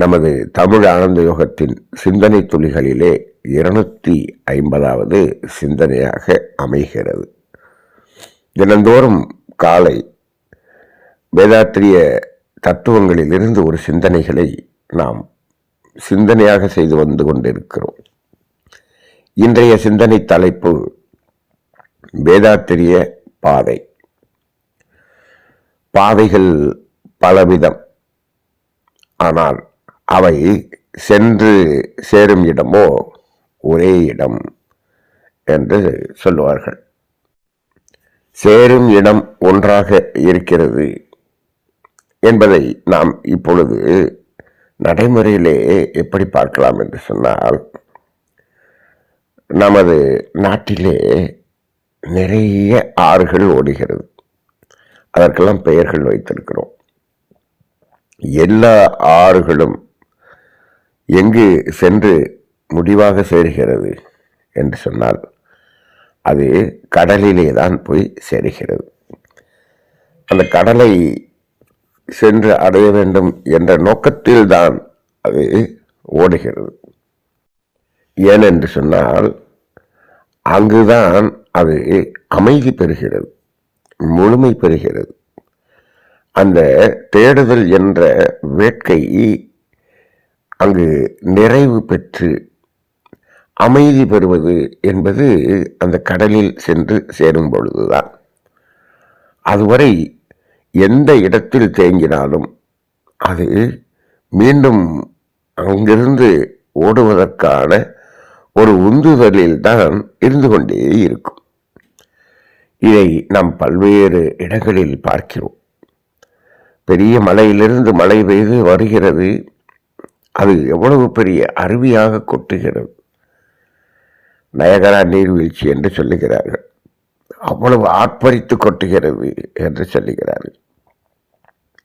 நமது தமிழ் ஆனந்த யோகத்தின் சிந்தனை துளிகளிலே இருநூத்தி ஐம்பதாவது சிந்தனையாக அமைகிறது. தினந்தோறும் காலை வேதாத்திரிய தத்துவங்களிலிருந்து ஒரு சிந்தனைகளை நாம் சிந்தனையாக செய்து வந்து கொண்டிருக்கிறோம். இன்றைய சிந்தனை தலைப்பு வேதாத்திரிய பாதை. பாதைகள் பலவிதம். ஆனால் அவை சென்று சேரும் இடமோ ஒரே இடம் என்று சொல்லுவார்கள். சேரும் இடம் ஒன்றாக இருக்கிறது என்பதை நாம் இப்பொழுது நடைமுறையிலே எப்படி பார்க்கலாம் என்று சொன்னால் நமது நாட்டிலே நிறைய ஆறுகள் ஓடுகிறது. அதற்கெல்லாம் பெயர்கள் வைத்திருக்கிறோம். எல்லா ஆறுகளும் எங்கு சென்று முடிவாக சேருகிறது என்று சொன்னால் அது கடலிலே தான் போய் சேருகிறது. அந்த கடலை சென்று அடைய வேண்டும் என்ற நோக்கத்தில் தான் அது ஓடுகிறது. ஏனென்று சொன்னால் அங்குதான் அது அமைதி பெறுகிறது முழுமை பெறுகிறது. அந்த தேடுதல் என்ற வேட்கை அங்கு நிறைவு பெற்று அமைதி பெறுவது என்பது அந்த கடலில் சென்று சேரும் பொழுதுதான். அதுவரை எந்த இடத்தில் தேங்கினாலும் அது மீண்டும் அங்கிருந்து ஓடுவதற்கான ஒரு உந்துதலில் தான் இருந்து கொண்டே இருக்கும். இதை நாம் பல்வேறு இடங்களில் பார்க்கிறோம். பெரிய மலையிலிருந்து மழை பெய்து வருகிறது. அது எவ்வளவு பெரிய அருவியாக கொட்டுகிறது. நயகரா நீர்வீழ்ச்சி என்று சொல்லுகிறார்கள். அவ்வளவு ஆர்ப்பரித்து கொட்டுகிறது என்று சொல்லுகிறார்கள்.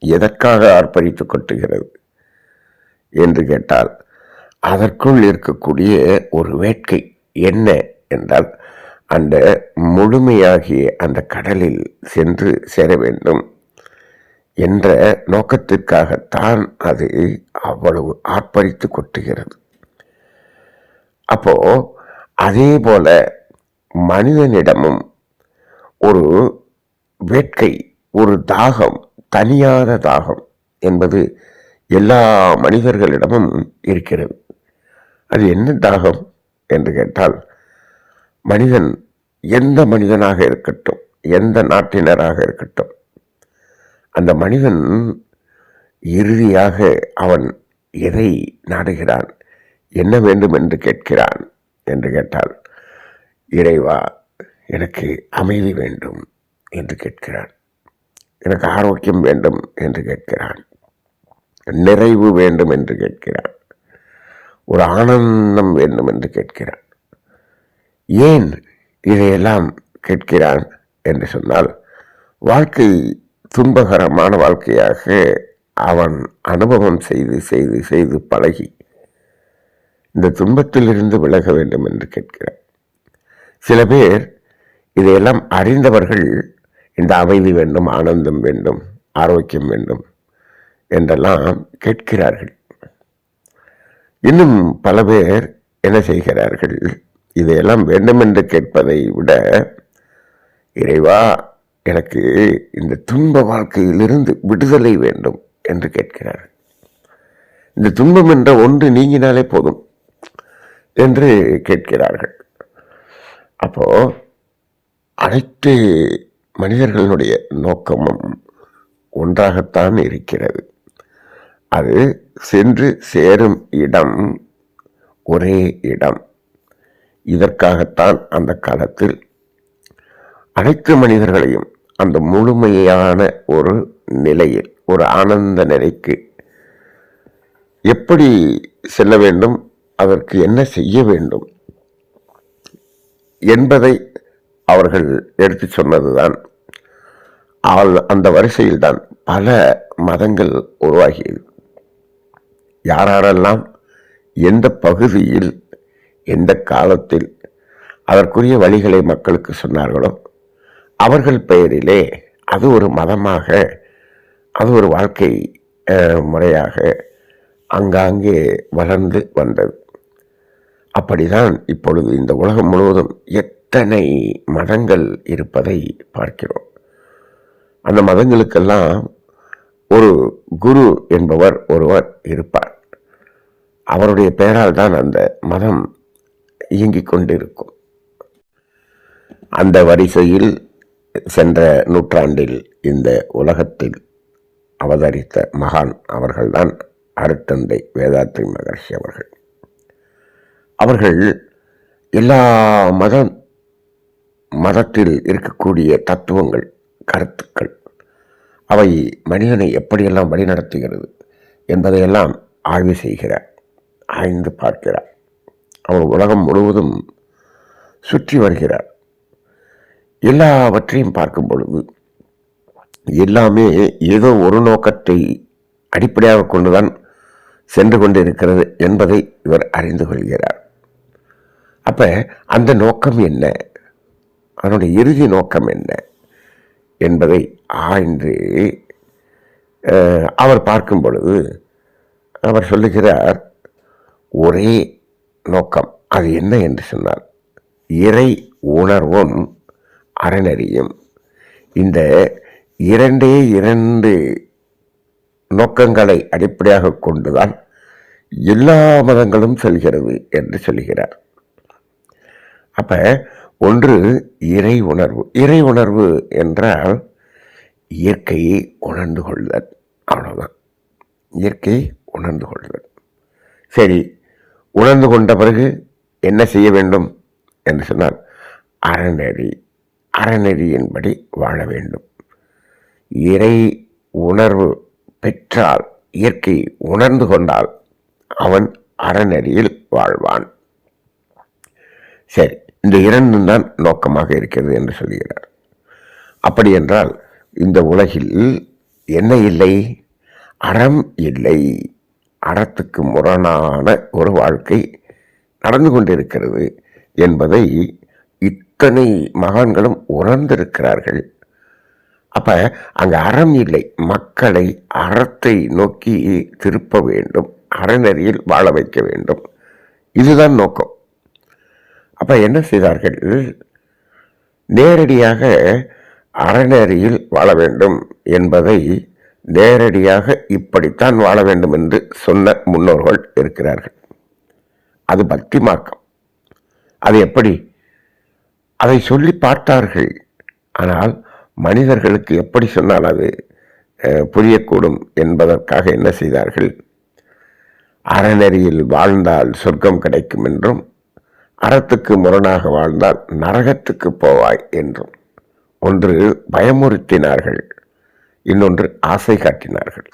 எதற்காக ஆர்ப்பரித்து கொட்டுகிறது என்று கேட்டால் அதற்குள் இருக்கக்கூடிய ஒரு வேட்கை என்ன என்றால் அந்த முழுமையாகிய அந்த கடலில் சென்று சேர வேண்டும். என்ற நோக்கத்திற்காகத்தான் அது அவ்வளவு ஆர்ப்பரித்து கொட்டுகிறது. அப்போ அதே போல மனிதனிடமும் ஒரு வேட்கை ஒரு தாகம் தனியாத தாகம் என்பது எல்லா மனிதர்களிடமும் இருக்கிறது. அது என்ன தாகம் என்று கேட்டால் மனிதன் எந்த மனிதனாக இருக்கட்டும் எந்த நாட்டினராக இருக்கட்டும் அந்த மனிதன் இறுதியாக அவன் எதை நாடுகிறான்? என்ன வேண்டும் என்று கேட்கிறான் என்று கேட்டால் இறைவா எனக்கு அமைதி வேண்டும் என்று கேட்கிறான். எனக்கு ஆரோக்கியம் வேண்டும் என்று கேட்கிறான். நிறைவு வேண்டும் என்று கேட்கிறான். ஒரு ஆனந்தம் வேண்டும் என்று கேட்கிறான். ஏன் இதையெல்லாம் கேட்கிறான் என்று சொன்னால் வாழ்க்கை துன்பகரமான வாழ்க்கையாக அவன் அனுபவம் செய்து செய்து செய்து பழகி இந்த துன்பத்திலிருந்து விலக வேண்டும் என்று கேட்கிறான் சில பேர் இதையெல்லாம் அறிந்தவர்கள் இந்த அமைதி வேண்டும் ஆனந்தம் வேண்டும் ஆரோக்கியம் வேண்டும் என்றெல்லாம் கேட்கிறார்கள். இன்னும் பல பேர் என்ன செய்கிறார்கள்? இதையெல்லாம் வேண்டும் என்று கேட்பதை விட இறைவா எனக்கு இந்த துன்ப வாழ்க்கையிலிருந்து விடுதலை வேண்டும் என்று கேட்கிறார் இந்த துன்பம் என்ற ஒன்று நீங்கினாலே போதும் என்று கேட்கிறார்கள். அப்போ அனைத்து மனிதர்களுடைய நோக்கமும் ஒன்றாகத்தான் இருக்கிறது. அது சென்று சேரும் இடம் ஒரே இடம். இதற்காகத்தான் அந்த காலத்தில் அனைத்து மனிதர்களையும் அந்த முழுமையான ஒரு நிலையில் ஒரு ஆனந்த நிலைக்கு எப்படி செல்ல வேண்டும் அதற்கு என்ன செய்ய வேண்டும் என்பதை அவர்கள் எடுத்து சொன்னதுதான். அந்த வரிசையில்தான் பல மதங்கள் உருவாகியது. யாரெல்லாம் எந்த பகுதியில் எந்த காலத்தில் அதற்குரிய வழிகளை மக்களுக்கு சொன்னார்களோ அவர்கள் பெயரிலே அது ஒரு மதமாக அது ஒரு வாழ்க்கை முறையாக அங்காங்கே வளர்ந்து வந்தது. அப்படிதான் இப்பொழுது இந்த உலகம் முழுவதும் எத்தனை மதங்கள் இருப்பதை பார்க்கிறோம். அந்த மதங்களுக்கெல்லாம் ஒரு குரு என்பவர் ஒருவர் இருப்பார். அவருடைய பெயரால் தான் அந்த மதம் இயங்கிக் கொண்டிருக்கும். அந்த வரிசையில் சென்ற நூற்றாண்டில் இந்த உலகத்தில் அவதரித்த மகான் அவர்கள்தான் அருத்தந்தை வேதாத்ரி மகர்ஷி அவர்கள். அவர்கள் எல்லா மத மதத்தில் இருக்கக்கூடிய தத்துவங்கள் கருத்துக்கள் அவை மனிதனை எப்படியெல்லாம் வழிநடத்துகிறது என்பதையெல்லாம் ஆய்வு செய்கிறார் ஆய்ந்து பார்க்கிறார். அவர் உலகம் முழுவதும் சுற்றி வருகிறார். எல்லாவற்றையும் பார்க்கும் பொழுது எல்லாமே ஏதோ ஒரு நோக்கத்தை அடிப்படையாக கொண்டுதான் சென்று கொண்டிருக்கிறது என்பதை இவர் அறிந்து கொள்கிறார். அப்ப அந்த நோக்கம் என்ன? அதனுடைய இறுதி நோக்கம் என்ன? என்பதை ஆய்ந்து அவர் பார்க்கும் பொழுது அவர் சொல்லுகிறார் ஒரே நோக்கம் அது என்ன? என்று சொன்னார். இறை உணர்வும் அறநெறியும். இந்த இரண்டே இரண்டு நோக்கங்களை அடிப்படையாக கொண்டுதான் எல்லா மதங்களும் செல்கிறது என்று சொல்கிறார். அப்ப ஒன்று இறை உணர்வு. இறை உணர்வு என்றால் இயற்கையை உணர்ந்து கொள்ளுதல் அவ்வளவுதான். இயற்கையை உணர்ந்து கொள்ளுதல் சரி உணர்ந்து கொண்ட பிறகு என்ன செய்ய வேண்டும்? என்று சொன்னால் அறநெறி. அறநெறியின்படி வாழ வேண்டும். இறை உணர்வு பெற்றால் இயற்கை உணர்ந்து கொண்டால் அவன் அறநெறியில் வாழ்வான். சரி இந்த இரண்டும் தான் நோக்கமாக இருக்கிறது என்று சொல்கிறார். அப்படி என்றால் இந்த உலகில் என்ன இல்லை? அறம் இல்லை. அறத்துக்கு முரணான ஒரு வாழ்க்கை நடந்து கொண்டிருக்கிறது என்பதை அத்தனை மகான்களும் உணர்ந்திருக்கிறார்கள். அப்ப அங்க அறம் இல்லை. மக்களை அறத்தை நோக்கி திருப்ப வேண்டும். அறநெறியில் வாழ வைக்க வேண்டும். இதுதான் நோக்கம். அப்ப என்ன செய்தார்கள்? நேரடியாக அறநெறியில் வாழ வேண்டும் என்பதை நேரடியாக இப்படித்தான் வாழ வேண்டும் என்று சொன்ன முன்னோர்கள் இருக்கிறார்கள். அது பக்தி மார்க்கம். அது எப்படி? அதை சொல்லி பார்த்தார்கள். ஆனால் மனிதர்களுக்கு எப்படி சொன்னால் அது புரியக்கூடும் என்பதற்காக என்ன செய்தார்கள்? அறநெறியில் வாழ்ந்தால் சொர்க்கம் கிடைக்கும் என்றும் அறத்துக்கு முரணாக வாழ்ந்தால் நரகத்துக்கு போவாய் என்றும் ஒன்று பயமுறுத்தினார்கள் இன்னொன்று ஆசை காட்டினார்கள்.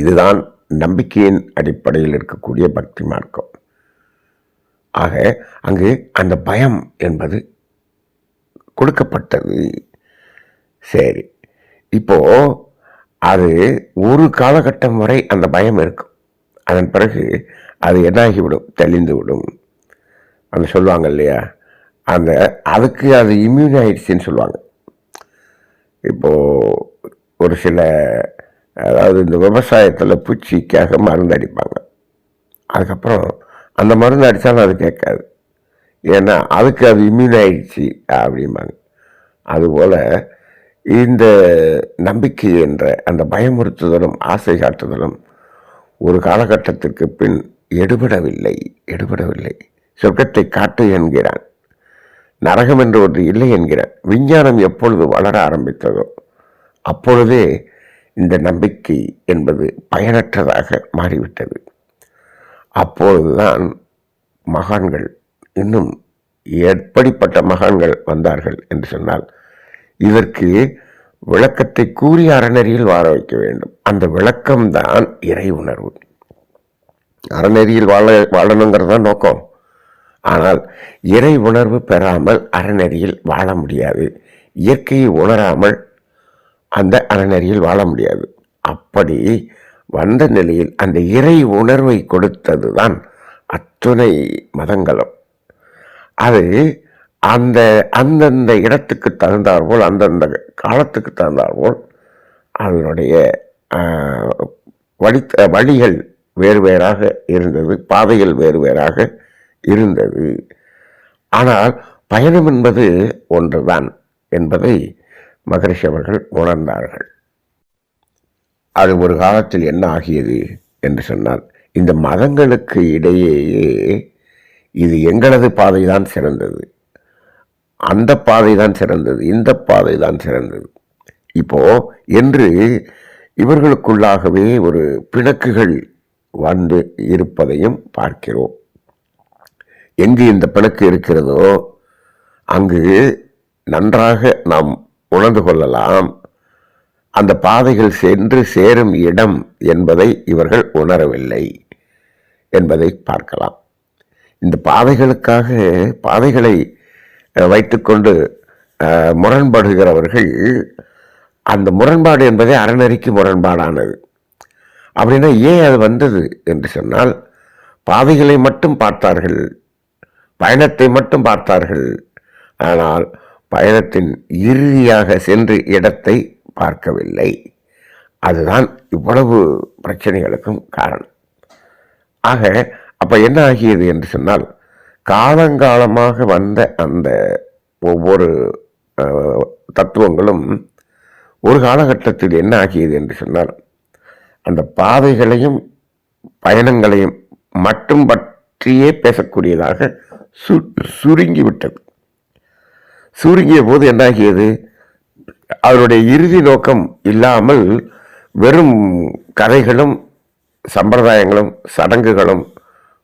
இதுதான் நம்பிக்கையின் அடிப்படையில் இருக்கக்கூடிய பக்தி மார்க்கம். ஆக அங்கு அந்த பயம் என்பது கொடுக்கப்பட்டது. சரி. இப்போ அது ஒரு காலகட்டம் வரை அந்த பயம் இருக்கும். அதன் பிறகு அது என்னாகிவிடும்? தெளிந்து விடும் அந்த சொல்லுவாங்க இல்லையா? அந்த அதுக்கு அது இம்யூன் ஆயிடுச்சுன்னு சொல்லுவாங்க. இப்போது ஒரு சில அதாவது இந்த விவசாயத்தில் பூச்சிக்காக மருந்து அடிப்பாங்க. அதுக்கப்புறம் அந்த மருந்து அடித்தாலும் அது கேட்காது. ஏன்னா அதுக்கு அது இம்யூன் ஆயிடுச்சு அப்படிம்பாங்க. அதுபோல் இந்த நம்பிக்கை என்ற அந்த பயமுறுத்துதலும் ஆசை காட்டுதலும் ஒரு காலகட்டத்திற்கு பின் எடுபடவில்லை எடுபடவில்லை. சொர்க்கத்தை காட்டு என்கிறான். நரகம் என்று ஒன்று இல்லை என்கிறான். விஞ்ஞானம் எப்பொழுது வளர ஆரம்பித்ததோ அப்பொழுதே இந்த நம்பிக்கை என்பது பயனற்றதாக மாறிவிட்டது. அப்பொழுதுதான் மகான்கள் இன்னும் எப்படிப்பட்ட மகான்கள் வந்தார்கள் என்று சொன்னால் இதற்கு விளக்கத்தை கூறிய அறநெறியில் வாழ வைக்க வேண்டும். அந்த விளக்கம்தான் இறை உணர்வு. அறநெறியில் வாழ வாழணுங்கிறது தான் நோக்கம். ஆனால் இறை உணர்வு பெறாமல் அறநெறியில் வாழ முடியாது. இயற்கையை உணராமல் அந்த அறநெறியில் வாழ முடியாது. அப்படி வந்த நிலையில் அந்த இறை உணர்வை கொடுத்தது தான் அத்துணை மதங்களும். அது அந்த அந்தந்த இடத்துக்கு தகுந்தாற்போல் அந்தந்த காலத்துக்கு தகுந்தாற்போல் அதனுடைய வழி வழிகள் வேறு வேறாக இருந்தது பாதைகள் வேறு வேறாக இருந்தது. ஆனால் பயணம் என்பது ஒன்றுதான் என்பதை மகரிஷி அவர்கள் உணர்ந்தார்கள். அது ஒரு காலத்தில் என்ன ஆகியது என்று சொன்னால் இந்த மதங்களுக்கு இடையேயே இது எங்களது பாதை தான் சிறந்தது. அந்த பாதை தான் சிறந்தது இந்த பாதை தான் சிறந்தது. இப்போ என்று இவர்களுக்குள்ளாகவே ஒரு பிணக்குகள் வந்து இருப்பதையும் பார்க்கிறோம். எங்கு இந்த பிணக்கு இருக்கிறதோ அங்கு நன்றாக நாம் உணர்ந்து கொள்ளலாம். அந்த பாதைகள் சென்று சேரும் இடம் என்பதை இவர்கள் உணரவில்லை என்பதை பார்க்கலாம். இந்த பாதைகளுக்காக பாதைகளை வைத்துக்கொண்டு முரண்படுகிறவர்கள் அந்த முரண்பாடு என்பதே அறநெறிக்கு முரண்பாடானது. அப்படின்னா ஏன் அது வந்தது என்று சொன்னால் பாதைகளை மட்டும் பார்த்தார்கள் பயணத்தை மட்டும் பார்த்தார்கள் ஆனால் பயணத்தின் இறுதியாக சென்று இடத்தை பார்க்கவில்லை. அதுதான் இவ்வளவு பிரச்சனைகளுக்கும் காரணம். ஆக அப்போ என்ன ஆகியது என்று சொன்னால் காலங்காலமாக வந்த அந்த ஒவ்வொரு தத்துவங்களும் ஒரு காலகட்டத்தில் என்ன ஆகியது என்று சொன்னால் அந்த பாதைகளையும் பயணங்களையும் மட்டும் பற்றியே பேசக்கூடியதாக சு சுருங்கிவிட்டது. சுருங்கிய போது என்னாகியது அவருடைய இறுதி நோக்கம் இல்லாமல் வெறும் கதைகளும் சம்பிரதாயங்களும் சடங்குகளும்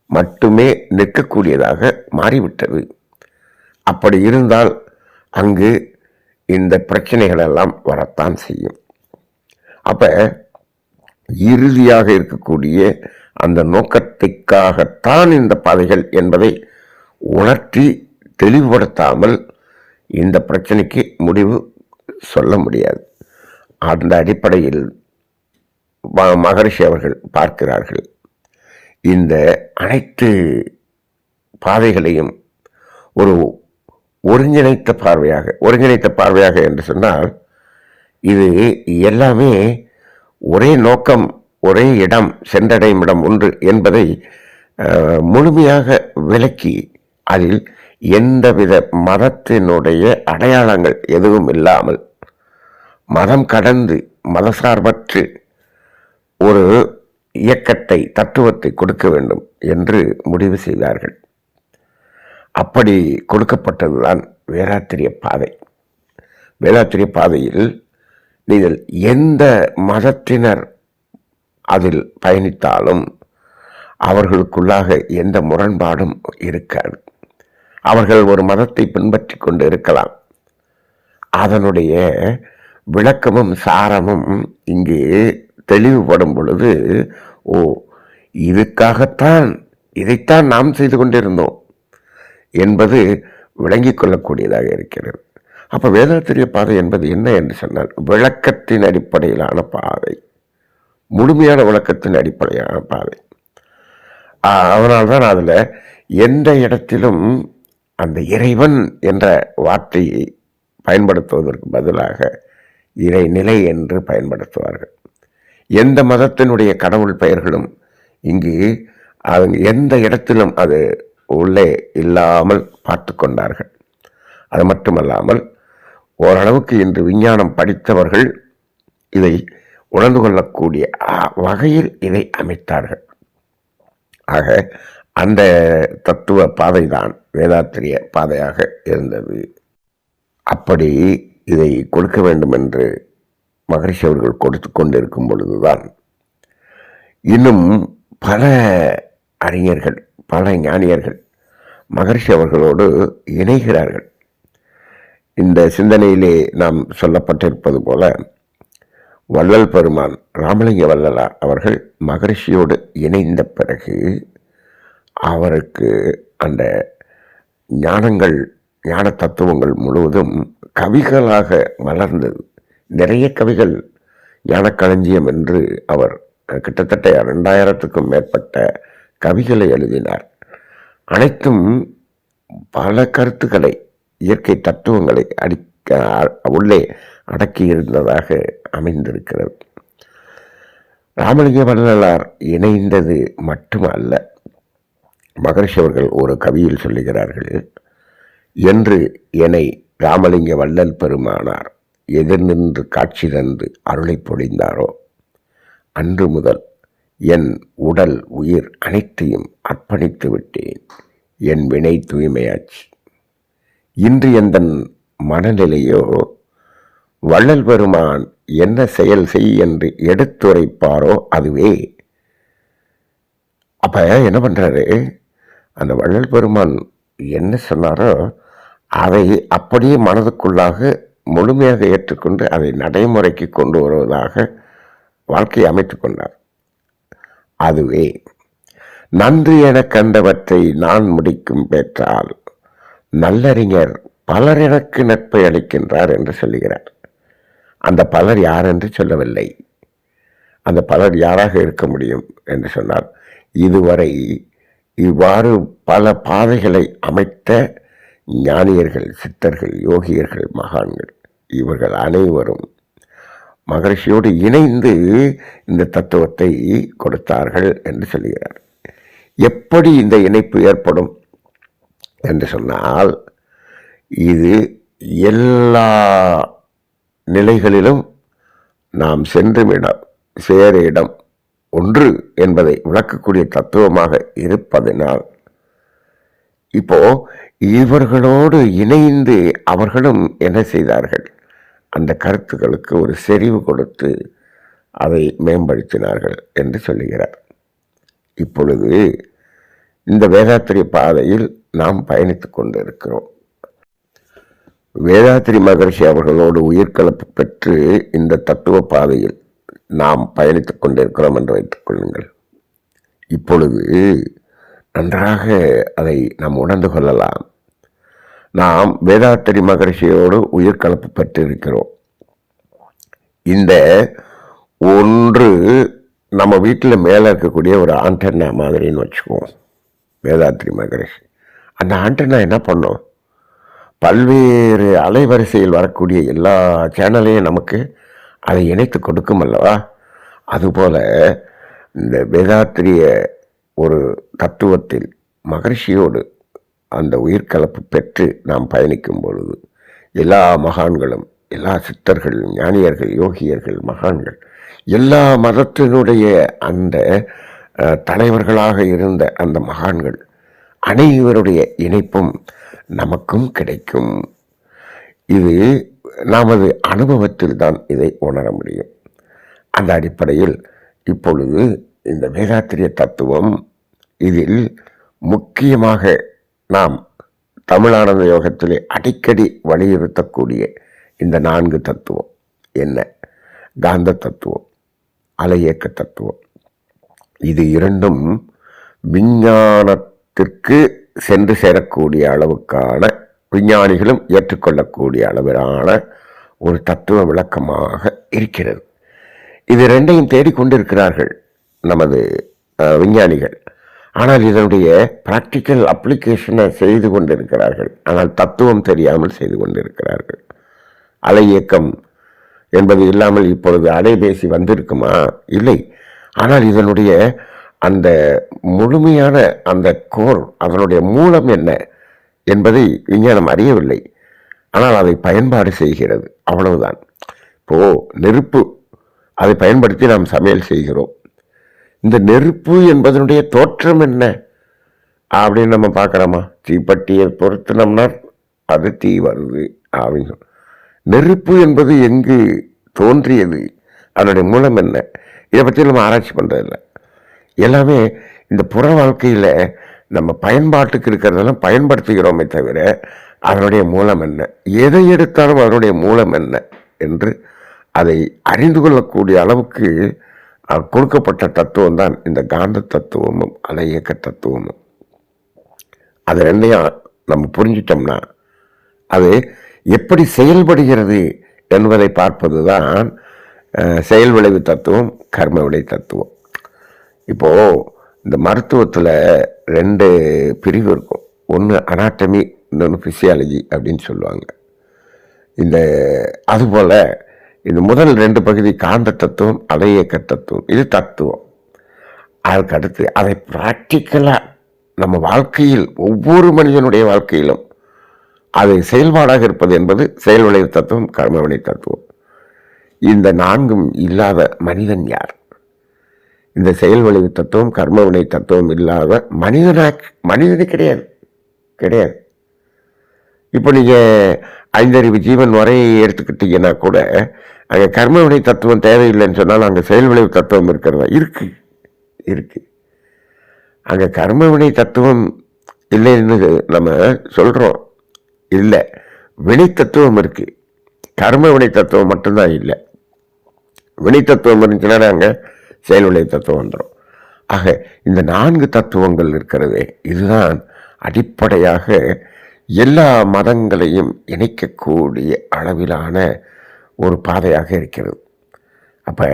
மட்டுமே நிற்கக்கூடியதாக மாறிவிட்டது. அப்படி இருந்தால் அங்கு இந்த பிரச்சனைகள் எல்லாம் வரத்தான் செய்யும். அப்போ இறுதியாக இருக்கக்கூடிய அந்த நோக்கத்திற்காகத்தான் இந்த பாதைகள் என்பதை உணர்த்தி தெளிவுபடுத்தாமல் இந்த பிரச்சனைக்கு முடிவு சொல்ல முடியாது. அந்த அடிப்படையில் மகரிஷி அவர்கள் பார்க்கிறார்கள். இந்த அனைத்து பாதைகளையும் ஒரு ஒருங்கிணைத்த பார்வையாக ஒருங்கிணைத்த பார்வையாக என்று சொன்னால் இது எல்லாமே ஒரே நோக்கம் ஒரே இடம் சென்றடையும் இடம் ஒன்று என்பதை முழுமையாக விளக்கி அதில் எந்தவித மதத்தினுடைய அடையாளங்கள் எதுவும் இல்லாமல் மதம் கடந்து மதசார்பற்று ஒரு இயக்கத்தை தத்துவத்தை கொடுக்க வேண்டும் என்று முடிவு செய்தார்கள். அப்படி கொடுக்கப்பட்டதுதான் வேளாத்திரிய பாதை. வேளாத்திரிய பாதையில் நீங்கள் எந்த மதத்தினர் அதில் பயணித்தாலும் அவர்களுக்குள்ளாக எந்த முரண்பாடும் இருக்காது. அவர்கள் ஒரு மதத்தை பின்பற்றி கொண்டு இருக்கலாம். அதனுடைய விளக்கமும் சாரமும் இங்கே தெளிவுபடும் பொழுது ஓ இதுக்காகத்தான் இதைத்தான் நாம் செய்து கொண்டிருந்தோம் என்பது விளங்கிக் கொள்ளக்கூடியதாக இருக்கிறது. அப்போ வேதாத்திரிய பாதை என்பது என்ன என்று சொன்னால் விளக்கத்தின் அடிப்படையிலான பாதை. முழுமையான விளக்கத்தின் அடிப்படையான பாதை. அதனால்தான் அதில் எந்த இடத்திலும் அந்த இறைவன் என்ற வார்த்தையை பயன்படுத்துவதற்கு பதிலாக இறைநிலை என்று பயன்படுத்துவார்கள். எந்த மதத்தினுடைய கடவுள் பெயர்களும் இங்கு அவங்க எந்த இடத்திலும் அது உள்ளே இல்லாமல் பார்த்து கொண்டார்கள். அது மட்டுமல்லாமல் ஓரளவுக்கு இன்று விஞ்ஞானம் படித்தவர்கள் இதை உணர்ந்து கொள்ளக்கூடிய வகையில் இதை அமைத்தார்கள். ஆக அந்த தத்துவ பாதைதான் வேதாத்திரிய பாதையாக இருந்தது. அப்படி இதை கொடுக்க வேண்டும் என்று மகரிஷி அவர்கள் கொடுத்து கொண்டிருக்கும் பொழுதுதான் இன்னும் பல அறிஞர்கள் பல ஞானியர்கள் மகரிஷி அவர்களோடு இணைகிறார்கள். இந்த சிந்தனையிலே நாம் சொல்லப்பட்டிருப்பது போல வள்ளல் பெருமான் ராமலிங்க வள்ளலார் அவர்கள் மகரிஷியோடு இணைந்த பிறகு அவருக்கு அந்த ஞானங்கள் ஞான தத்துவங்கள் முழுவதும் கவிகளாக வளர்ந்தது. நிறைய கவிகள் யானக்களஞ்சியம் என்று அவர் கிட்டத்தட்ட ரெண்டாயிரத்துக்கும் மேற்பட்ட கவிகளை எழுதினார். அனைத்தும் பல கருத்துக்களை இயற்கை தத்துவங்களை அடிக்க உள்ளே அடக்கி இருந்ததாக அமைந்திருக்கிறது. ராமலிங்க வள்ளலார் இணைந்தது மட்டுமல்ல மகரிஷி அவர்கள் ஒரு கவியில் சொல்லுகிறார்கள் என்று என்னை ராமலிங்க வள்ளல் பெருமானார் எதிர் நின்று காட்சி தந்து அருளை பொழிந்தாரோ? அன்று முதல் என் உடல் உயிர் அனைத்தையும் அர்ப்பணித்து விட்டேன். என் வினை தூய்மையாச்சு. இன்று எந்த மனநிலையோ? வள்ளல் பெருமான் என்ன செயல் செய் என்று எடுத்துரைப்பாரோ அதுவே? அப்ப என்ன பண்ணுறாரு அந்த வள்ளல் பெருமான் என்ன சொன்னாரோ? அதை அப்படியே மனதுக்குள்ளாக முழுமையாக ஏற்றுக்கொண்டு அதை நடைமுறைக்கு கொண்டு வருவதாக வாழ்க்கையை அமைத்து கொண்டார். அதுவே நன்று என கண்டவற்றை நான் முடிக்கும் பெற்றால் நல்லறிஞர் பலர் எனக்கு நட்பை அளிக்கின்றார் என்று சொல்லுகிறார். அந்த பலர் யார் என்று சொல்லவில்லை. அந்த பலர் யாராக இருக்க முடியும் என்று சொன்னார் இதுவரை இவ்வாறு பல பாதைகளை அமைத்த ஞானியர்கள் சித்தர்கள் யோகியர்கள் மகான்கள் இவர்கள் அனைவரும் மகரிஷியோடு இணைந்து இந்த தத்துவத்தை கொடுத்தார்கள் என்று சொல்கிறார். எப்படி இந்த இணைப்பு ஏற்படும் என்று சொன்னால் இது எல்லா நிலைகளிலும் நாம் சென்றும் இடம் சேர இடம் ஒன்று என்பதை விளக்கக்கூடிய தத்துவமாக இருப்பதனால் இப்போ இவர்களோடு இணைந்து அவர்களும் என்ன செய்தார்கள்? அந்த கருத்துக்களுக்கு ஒரு செறிவு கொடுத்து அதை மேம்படுத்தினார்கள் என்று சொல்லுகிறார். இப்பொழுது இந்த வேதாத்திரி பாதையில் நாம் பயணித்து கொண்டிருக்கிறோம். வேதாத்திரி மகர்ஷி அவர்களோடு உயிர்கலப்பு பெற்று இந்த தத்துவ பாதையில் நாம் பயணித்துக் கொண்டிருக்கிறோம் என்று வைத்துக் கொள்ளுங்கள். இப்பொழுது நன்றாக அதை நாம் உணர்ந்து கொள்ளலாம். நாம் வேதாத்திரி மகரிஷியோடு உயிர்கலப்பு பெற்றிருக்கிறோம். இந்த ஒன்று நம்ம வீட்டில் மேலே இருக்கக்கூடிய ஒரு ஆண்டனா மாதிரின்னு வச்சுக்குவோம். வேதாத்திரி மகரிஷி. அந்த ஆண்டனா என்ன பண்ணும்? பல்வேறு அலைவரிசையில் வரக்கூடிய எல்லா சேனலையும் நமக்கு அதை இணைத்து கொடுக்கும் அல்லவா? அதுபோல் இந்த வேதாத்திரிய ஒரு தத்துவத்தில் மகரிஷியோடு அந்த உயிர்கலப்பு பெற்று நாம் பயணிக்கும் பொழுது எல்லா மகான்களும் எல்லா சித்தர்கள் ஞானியர்கள் யோகியர்கள் மகான்கள் எல்லா மதத்தினுடைய அந்த தலைவர்களாக இருந்த அந்த மகான்கள் அனைவருடைய இணைப்பும் நமக்கும் கிடைக்கும். இது நமது அனுபவத்தில் தான் இதை உணர முடியும். அந்த அடிப்படையில் இப்பொழுது இந்த வேதாத்திரிய தத்துவம் இதில் முக்கியமாக நாம் தமிழானந்த யோகத்திலே அடிக்கடி வலியுறுத்தக்கூடிய இந்த நான்கு தத்துவம். என்ன? காந்த தத்துவம் அலையியக்க தத்துவம். இது இரண்டும் விஞ்ஞானத்திற்கு சென்று சேரக்கூடிய அளவுக்கான விஞ்ஞானிகளும் ஏற்றுக்கொள்ளக்கூடிய அளவிலான ஒரு தத்துவ விளக்கமாக இருக்கிறது. இது ரெண்டையும் தேடிக்கொண்டிருக்கிறார்கள். நமது விஞ்ஞானிகள். ஆனால் இதனுடைய ப்ராக்டிக்கல் அப்ளிகேஷனை செய்து கொண்டிருக்கிறார்கள். ஆனால் தத்துவம் தெரியாமல் செய்து கொண்டிருக்கிறார்கள். அலை இயக்கம் என்பது இல்லாமல் இப்பொழுது அலைபேசி வந்திருக்குமா? இல்லை. ஆனால் இதனுடைய அந்த முழுமையான அந்த கோர் அதனுடைய மூலம் என்ன என்பதை விஞ்ஞானம் அறியவில்லை. ஆனால் அதை பயன்பாடு செய்கிறது. அவ்வளவுதான். இப்போது நெருப்பு அதை பயன்படுத்தி நாம் சமையல் செய்கிறோம். இந்த நெருப்பு என்பதனுடைய தோற்றம் என்ன? அப்படின்னு நம்ம பார்க்குறோமா? தீப்பட்டியை பொருத்தினோம்னா அது தீ வருது அப்படின்னு. சொல்லி. நெருப்பு என்பது எங்கு தோன்றியது? அதனுடைய மூலம் என்ன? இதை பற்றி நம்ம ஆராய்ச்சி பண்ணுறதில்ல எல்லாமே இந்த புற வாழ்க்கையில் நம்ம பயன்பாட்டுக்கு இருக்கிறதெல்லாம் பயன்படுத்துகிறோமே தவிர அதனுடைய மூலம் என்ன? எதை எடுத்தாலும் அதனுடைய மூலம் என்ன? என்று அதை அறிந்து கொள்ளக்கூடிய அளவுக்கு கொடுக்கப்பட்ட தத்துவம் தான் இந்த காந்த தத்துவமும் அலை இயக்க தத்துவமும். அது ரெண்டையும் நம்ம புரிஞ்சிட்டோம்னா அது எப்படி செயல்படுகிறது என்பதை பார்ப்பது தான் செயல் விளைவு தத்துவம் கர்ம விளை தத்துவம். இப்போது இந்த மருத்துவத்தில் ரெண்டு பிரிவு இருக்கும். ஒன்று அனாட்டமி இன்னொன்று ஃபிசியாலஜி அப்படின்னு சொல்லுவாங்க. இந்த அதுபோல் இந்த முதல் ரெண்டு பகுதி காந்த தத்துவம் அலையியக்க தத்துவம் இது தத்துவம். அதுக்கு அடுத்து அதை ப்ராக்டிக்கலாக நம்ம வாழ்க்கையில் ஒவ்வொரு மனிதனுடைய வாழ்க்கையிலும் அதை செயல்பாடாக இருப்பது என்பது செயல் விளைவு தத்துவம் கர்மவினை தத்துவம். இந்த நான்கும் இல்லாத மனிதன் யார்? இந்த செயல் விளைவு தத்துவம் கர்மவினை தத்துவம் இல்லாத மனிதனாக மனிதனே கிடையாது. கிடையாது. இப்போ நீங்கள் ஐந்தறிவு ஜீவன் வரை எடுத்துக்கிட்டீங்கன்னா கூட அங்கே கர்ம வினை தத்துவம் தேவையில்லைன்னு சொன்னாலும் அங்கே செயல் விளைவு தத்துவம் இருக்கிறதா? இருக்கு. இருக்கு. அங்கே கர்ம வினை தத்துவம் இல்லைன்னு நம்ம சொல்கிறோம் இல்லை. வினை தத்துவம் இருக்கு. கர்ம வினை தத்துவம் மட்டும்தான் இல்லை. வினை தத்துவம் இருந்துச்சுன்னா அங்கே செயல் வினை தத்துவம் வந்துடும் ஆக இந்த நான்கு தத்துவங்கள் இருக்கிறதே இதுதான் அடிப்படையாக எல்லா மதங்களையும் இணைக்கக்கூடிய அளவிலான ஒரு பாதையாக இருக்கிறது. அப்போ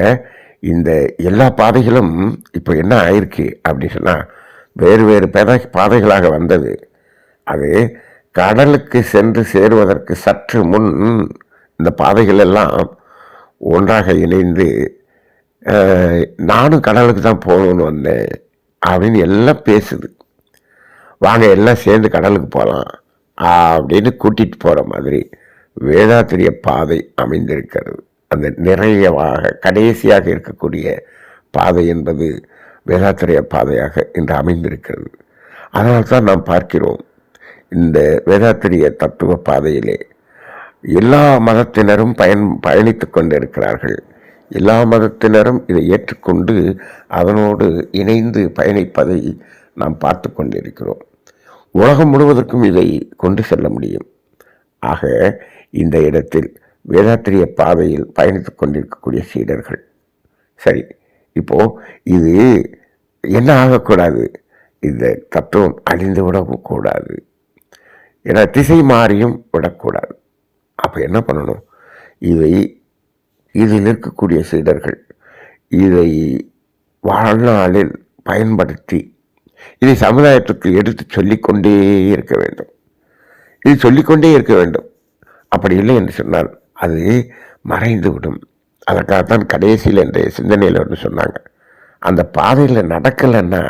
இந்த எல்லா பாதைகளும் இப்போ என்ன ஆயிருக்கு அப்படின்னு சொன்னால் வேறு வேறு பாதை பாதைகளாக வந்தது. அது கடலுக்கு சென்று சேருவதற்கு சற்று முன் இந்த பாதைகள் எல்லாம் ஒன்றாக இணைந்து நானும் கடலுக்கு தான் போகணும்னு வந்தேன் அப்படின்னு எல்லாம் பேசுது. வாங்க எல்லாம் சேர்ந்து கடலுக்கு போகலாம் அப்படின்னு கூட்டிகிட்டு போகிற மாதிரி வேதாத்திரிய பாதை அமைந்திருக்கிறது. அந்த நிறையவாக கடைசியாக இருக்கக்கூடிய பாதை என்பது வேதாத்திரிய பாதையாக இன்று அமைந்திருக்கிறது. அதனால் தான் நாம் பார்க்கிறோம் இந்த வேதாத்திரிய தத்துவ பாதையிலே எல்லா மதத்தினரும் பயன் பயணித்து கொண்டிருக்கிறார்கள். எல்லா மதத்தினரும் இதை ஏற்றுக்கொண்டு அதனோடு இணைந்து பயணிப்பதை நாம் பார்த்து கொண்டிருக்கிறோம். உலகம் முழுவதற்கும் இதை கொண்டு செல்ல முடியும். ஆக இந்த இடத்தில் வேதாத்திரிய பாதையில் பயணித்துக் கொண்டிருக்கக்கூடிய சீடர்கள். சரி இப்போ இது என்ன ஆகக்கூடாது? இந்த தத்துவம் அழிந்து விடவும் கூடாது ஏன்னா திசை மாறியும் விடக்கூடாது. அப்போ என்ன பண்ணணும்? இதை இதில் இருக்கக்கூடிய சீடர்கள் இதை வாழ்நாளில் பயன்படுத்தி இதை சமுதாயத்துக்கு எடுத்து சொல்லிக்கொண்டே இருக்க வேண்டும். இது சொல்லிக்கொண்டே இருக்க வேண்டும். அப்படி இல்லை என்று சொன்னால் அது மறைந்து விடும் அதற்காகத்தான் கடைசியில் என்ற சிந்தனையில் ஒன்று சொன்னாங்க. அந்த பாதையில் நடக்கலைன்னா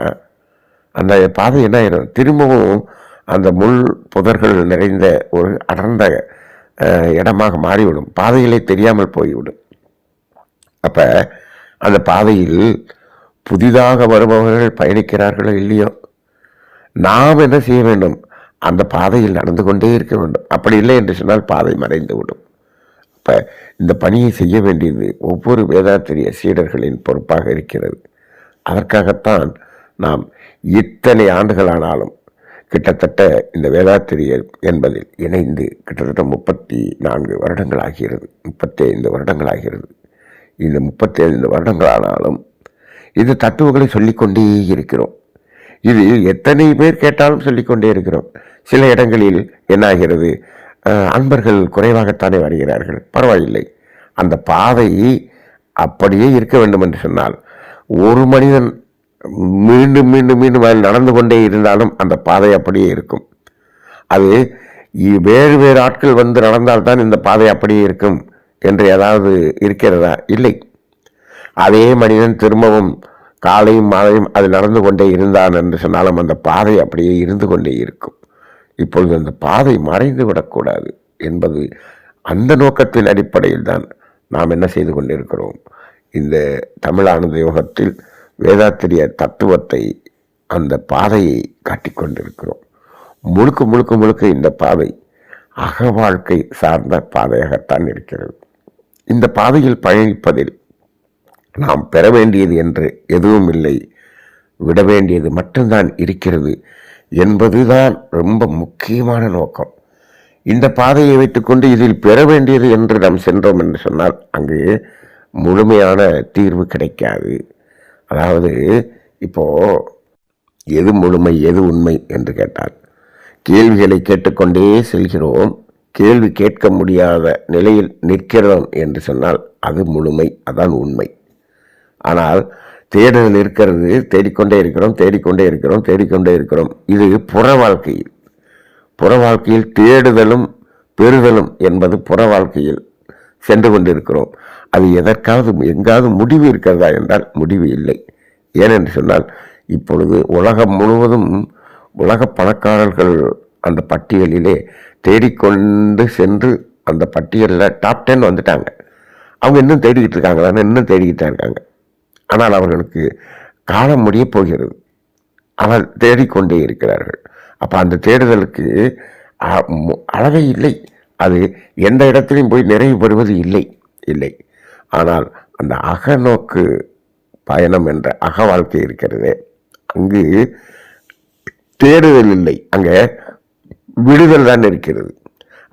அந்த பாதை என்ன ஆயிரும்? திரும்பவும் அந்த முள் புதர்கள் நிறைந்த ஒரு அடர்ந்த அஹ், இடமாக மாறிவிடும். பாதைகளே தெரியாமல் போய்விடும். அப்போ அந்த பாதையில் புதிதாக வருபவர்கள் பயணிக்கிறார்களோ இல்லையோ நாம் என்ன செய்ய வேண்டும்? அந்த பாதையில் நடந்து கொண்டே இருக்க வேண்டும். அப்படி இல்லை என்று சொன்னால் பாதை மறைந்து விடும். அப்போ இந்த பணியை செய்ய வேண்டியது ஒவ்வொரு வேதாத்திரிய சீடர்களின் பொறுப்பாக இருக்கிறது. அதற்காகத்தான் நாம் இத்தனை ஆண்டுகளானாலும் கிட்டத்தட்ட இந்த வேதாத்திரியர் என்பதில் இணைந்து கிட்டத்தட்ட முப்பத்தி நான்கு வருடங்கள் ஆகிறது முப்பத்தி ஐந்து வருடங்கள் ஆகிறது இந்த முப்பத்தி ஐந்து வருடங்களானாலும் இது தத்துவங்களை சொல்லிக்கொண்டே இருக்கிறோம். இது எத்தனை பேர் கேட்டாலும் சொல்லிக்கொண்டே இருக்கிறோம். சில இடங்களில் என்னாகிறது? அன்பர்கள் குறைவாகத்தானே வருகிறார்கள். பரவாயில்லை. அந்த பாதை அப்படியே இருக்க வேண்டும் என்று சொன்னால் ஒரு மனிதன் மீண்டும் மீண்டும் மீண்டும் அதில் நடந்து கொண்டே இருந்தாலும் அந்த பாதை அப்படியே இருக்கும். அது வேறு வேறு ஆட்கள் வந்து நடந்தால்தான் இந்த பாதை அப்படியே இருக்கும் என்று ஏதாவது இருக்கிறதா? இல்லை. அதே மனிதன் திரும்பவும் காலையும் மாலையும் அது நடந்து கொண்டே இருந்தான் என்று சொன்னாலும் அந்த பாதை அப்படியே இருந்து கொண்டே இருக்கும். இப்பொழுது அந்த பாதை மறைந்து விடக்கூடாது என்பது அந்த நோக்கத்தின் அடிப்படையில் தான் நாம் என்ன செய்து கொண்டிருக்கிறோம். இந்த தமிழானந்த யோகத்தில் வேதாத்திரிய தத்துவத்தை அந்த பாதையை காட்டிக் கொண்டிருக்கிறோம். முழுக்க முழுக்க முழுக்க இந்த பாதை அக வாழ்க்கை சார்ந்த பாதையாகத்தான் இருக்கிறது. இந்த பாதையில் பயணிப்பதில் நாம் பெற வேண்டியது என்று எதுவும் இல்லை. விட வேண்டியது மட்டும்தான் இருக்கிறது என்பதுதான் ரொம்ப முக்கியமான நோக்கம். இந்த பாதையை வைத்துக்கொண்டு இதில் பெற வேண்டியது என்று நாம் சென்றோம் என்று சொன்னால் அங்கு முழுமையான தீர்வு கிடைக்காது. அதாவது இப்போ எது முழுமை எது உண்மை என்று கேட்டால் கேள்விகளை கேட்டுக்கொண்டே செல்கிறோம் கேள்வி கேட்க முடியாத நிலையில் நிற்கிறோம் என்று சொன்னால் அது முழுமை அதான் உண்மை. ஆனால் தேடுதல் இருக்கிறது தேடிக்கொண்டே இருக்கிறோம் தேடிக்கொண்டே இருக்கிறோம் தேடிக்கொண்டே இருக்கிறோம். இது புற வாழ்க்கையில். புற வாழ்க்கையில் தேடுதலும் பெறுதலும் என்பது புற வாழ்க்கையில் சென்று கொண்டிருக்கிறோம். அது எதற்காவது எங்காவது முடிவு இருக்கிறதா என்றால் முடிவு இல்லை. ஏனென்று சொன்னால் இப்பொழுது உலகம் முழுவதும் உலக பணக்காரர்கள் அந்த பட்டியலிலே தேடிக்கொண்டு சென்று அந்த பட்டியலில் டாப் டென் வந்துட்டாங்க. அவங்க இன்னும் தேடிக்கிட்டு இருக்காங்களான்னு இன்னும் தேடிக்கிட்டு இருக்காங்க. ஆனால் அவர்களுக்கு காலம் முடிய போகிறது. அவர் தேடிக்கொண்டே இருக்கிறார்கள். அப்போ அந்த தேடுதலுக்கு அளவே இல்லை. அது எந்த இடத்திலையும் போய் நிறைவு பெறுவது இல்லை இல்லை. ஆனால் அந்த அகநோக்கு பயணம் என்ற அக வாழ்க்கை இருக்கிறது. அங்கு தேடுதல் இல்லை. அங்கே விடுதல் தான் இருக்கிறது.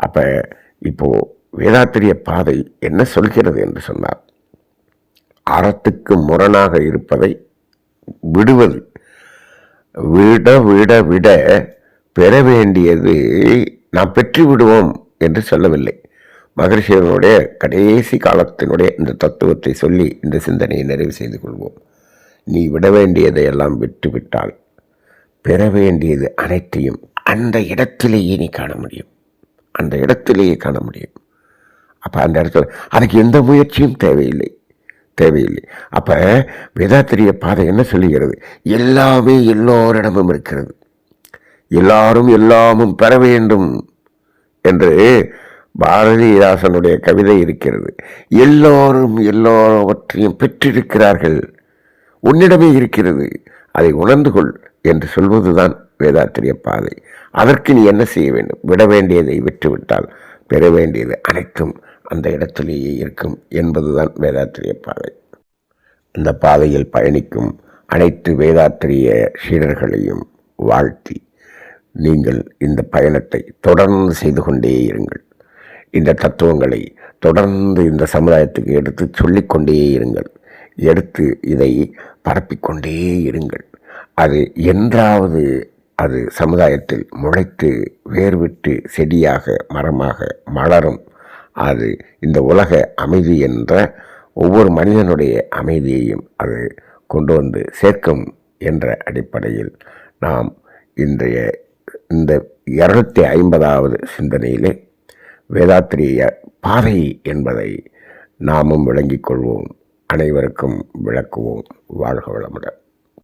அப்போ இப்போது வேதாத்திரிய பாதை என்ன சொல்கிறது என்று சொன்னார் அறத்துக்கு முரணாக இருப்பதை விடுவது. விட விட விட பெற வேண்டியது நாம் பெற்று விடுவோம் என்று சொல்லவில்லை. மகரிஷியனுடைய கடைசி காலத்தினுடைய இந்த தத்துவத்தை சொல்லி இந்த சிந்தனையை நிறைவு செய்து கொள்வோம். நீ விட வேண்டியதை எல்லாம் விட்டுவிட்டால் பெற வேண்டியது அனைத்தையும் அந்த இடத்திலேயே நீ காண முடியும். அந்த இடத்திலேயே காண முடியும். அப்போ அந்த இடத்துல அதுக்கு எந்த முயற்சியும் தேவையில்லை. தேவையில்லை. அப்போ வேதாத்திரிய பாதை என்ன சொல்லுகிறது? எல்லாமே எல்லோரிடமும் இருக்கிறது. எல்லாரும் எல்லாமும் பெற வேண்டும் என்று பாரதிதாசனுடைய கவிதை இருக்கிறது. எல்லோரும் எல்லோரவற்றையும் பெற்றிருக்கிறார்கள். உன்னிடமே இருக்கிறது. அதை உணர்ந்து கொள் என்று சொல்வதுதான் வேதாத்திரிய பாதை. அதற்கு நீ என்ன செய்ய வேண்டும்? விட வேண்டியதை விட்டுவிட்டால் பெற வேண்டியது அனைத்தும் அந்த இடத்திலேயே இருக்கும் என்பதுதான் வேதாத்திரிய பாதை. அந்த பாதையில் பயணிக்கும் அனைத்து வேதாத்திரிய சீடர்களையும் வாழ்த்தி நீங்கள் இந்த பயணத்தை தொடர்ந்து செய்து கொண்டே இருங்கள். இந்த தத்துவங்களை தொடர்ந்து இந்த சமுதாயத்துக்கு எடுத்து சொல்லிக்கொண்டே இருங்கள். எடுத்து இதை பரப்பிக்கொண்டே இருங்கள். அது என்றாவது அது சமுதாயத்தில் முளைத்து வேர்விட்டு செடியாக மரமாக மலரும். அது இந்த உலக அமைதி என்ற ஒவ்வொரு மனிதனுடைய அமைதியையும் அது கொண்டு வந்து சேர்க்கும் என்ற அடிப்படையில் நாம் இன்றைய இந்த இரநூத்தி ஐம்பதாவது சிந்தனையிலே வேதாத்திரிய பாதை என்பதை நாமும் விளங்கிக் கொள்வோம். அனைவருக்கும் விளக்குவோம். வாழ்க வளமுடன்.